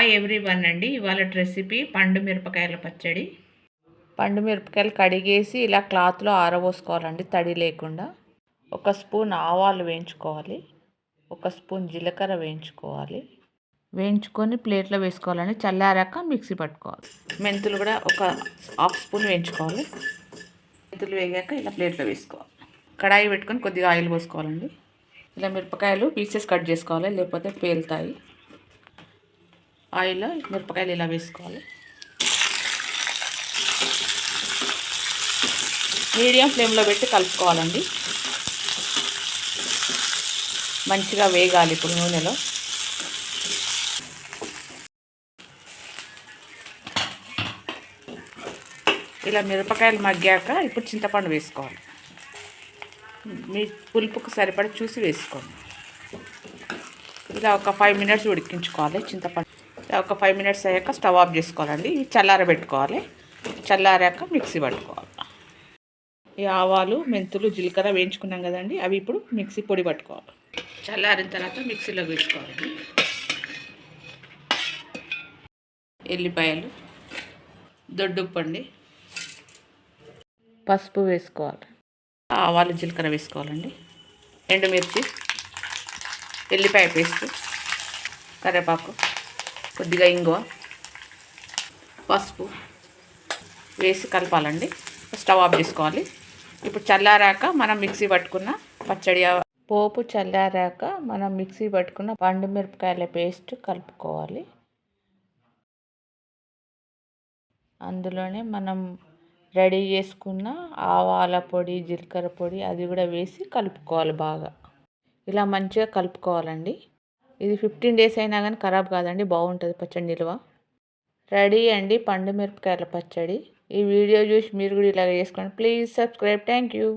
Hi every one అండి. ఇవాళ recipe పండు మిరపకాయల పచ్చడి. పండు మిరపకాయలు కడిగేసి ఇలా క్లాత్లో ఆరబోసుకోవాలండి తడి లేకుండా. ఒక స్పూన్ ఆవాలు వేయించుకోవాలి. ఒక స్పూన్ జీలకర్ర వేయించుకోవాలి. వేయించుకొని ప్లేట్లో వేసుకోవాలండి. చల్లారాక మిక్సీ పట్టుకోవాలి. మెంతులు కూడా ఒక హాఫ్ స్పూన్ వేయించుకోవాలి. మెంతులు వేగాక ఇలా ప్లేట్లో వేసుకోవాలి. కడాయి పెట్టుకొని కొద్దిగా ఆయిల్ పోసుకోవాలండి. ఇలా మిరపకాయలు పీసెస్ కట్ చేసుకోవాలి లేకపోతే పేలుతాయి. ఆయిల్లో మిరపకాయలు ఇలా వేసుకోవాలి. మీడియం ఫ్లేమ్లో పెట్టి కలుపుకోవాలండి. మంచిగా వేగాలి ఇప్పుడు నూనెలో. ఇలా మిరపకాయలు మగ్గాక ఇప్పుడు చింతపండు వేసుకోవాలి. మీ పులుపుకు సరిపడి చూసి వేసుకోండి. ఇలా ఒక ఫైవ్ మినిట్స్ ఉడికించుకోవాలి చింతపండు. ఒక ఫైవ్ మినిట్స్ అయ్యాక స్టవ్ ఆఫ్ చేసుకోవాలండి. ఇది చల్లారబెట్టుకోవాలి చల్లారాక మిక్సీ పట్టుకోవాలి. ఈ ఆవాలు మెంతులు జీలకర్ర వేయించుకున్నాం కదండి. అవి ఇప్పుడు మిక్సీ పొడి పట్టుకోవాలి. చల్లారిన తర్వాత మిక్సీలో వేసుకోవాలండి ఎల్లిపాయలు దొడ్డుప్పండి పసుపు వేసుకోవాలి. ఆవాలు జీలకర్ర వేసుకోవాలండి. ఎండుమిర్చి ఎల్లిపాయ పేస్ట్ కరివేపాకు. కొద్దిగా ఇంగువ పసుపు వేసి కలపాలండి. స్టవ్ ఆఫ్ చేసుకోవాలి. ఇప్పుడు చల్లారాక మనం మిక్సీ పట్టుకున్న పచ్చడి పోపు చల్లారాక మనం మిక్సీ పట్టుకున్న పండు మిరపకాయల పేస్ట్ కలుపుకోవాలి. అందులోనే మనం రెడీ చేసుకున్న ఆవాల పొడి జీలకర్ర పొడి అది కూడా వేసి కలుపుకోవాలి బాగా. ఇలా మంచిగా కలుపుకోవాలండి. ఇది ఫిఫ్టీన్ డేస్ అయినా కానీ ఖరాబ్ కాదండి బాగుంటుంది పచ్చడి నిల్వ. రెడీ అండి పండు మిరపకాయల పచ్చడి. ఈ వీడియో చూసి మీరు కూడా ఇలాగ చేసుకోండి. Please subscribe. Thank you.